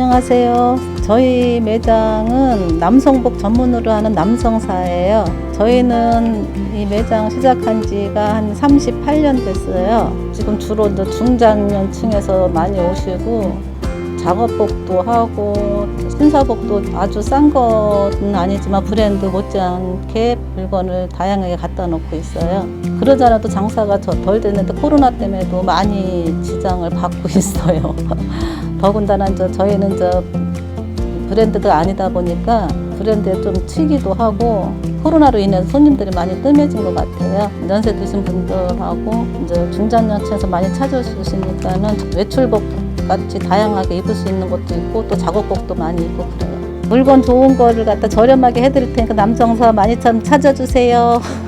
안녕하세요. 저희 매장은 남성복 전문으로 하는 남성사예요. 저희는 이 매장 시작한 지가 한 38년 됐어요. 지금 주로 중장년층에서 많이 오시고 작업복도 하고 신사복도 아주 싼건 아니지만 브랜드 못지않게 물건을 다양하게 갖다 놓고 있어요. 그러지 않아도 장사가 더덜 됐는데 코로나 때문에도 많이 지장을 받고 있어요. 더군다나 이제 저희는 이제 브랜드가 아니다 보니까 브랜드에 좀 치기도 하고 코로나로 인해서 손님들이 많이 뜸해진 것 같아요. 연세 드신 분들하고 이제 중장년층에서 많이 찾아주시니까는 외출복 같이 다양하게 입을 수 있는 것도 있고 또 작업복도 많이 입고 그래요. 물건 좋은 거를 갖다 저렴하게 해드릴 테니까 남정사 많이 참 찾아주세요.